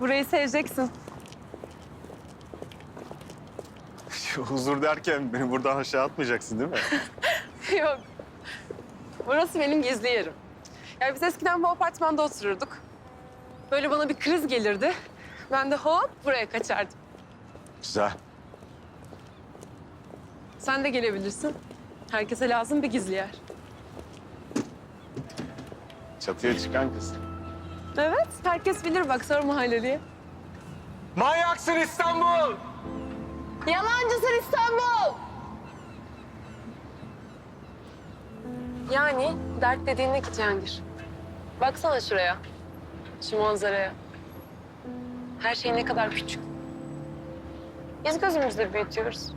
Burayı seveceksin. Huzur derken beni buradan aşağı atmayacaksın değil mi? Yok. Burası benim gizli yerim. Ya biz eskiden bu apartmanda otururduk. Böyle bana bir kriz gelirdi. Ben de hop buraya kaçardım. Güzel. Sen de gelebilirsin. Herkese lazım bir gizli yer. Çatıya çıkan kız. Evet, herkes bilir bak sonra mahalleliye. Manyaksın İstanbul! Yalancısın İstanbul! Yani dert dediğin ne ki Cihangir? Baksana şuraya, şu manzaraya. Her şey ne kadar küçük. Biz gözümüzde büyütüyoruz.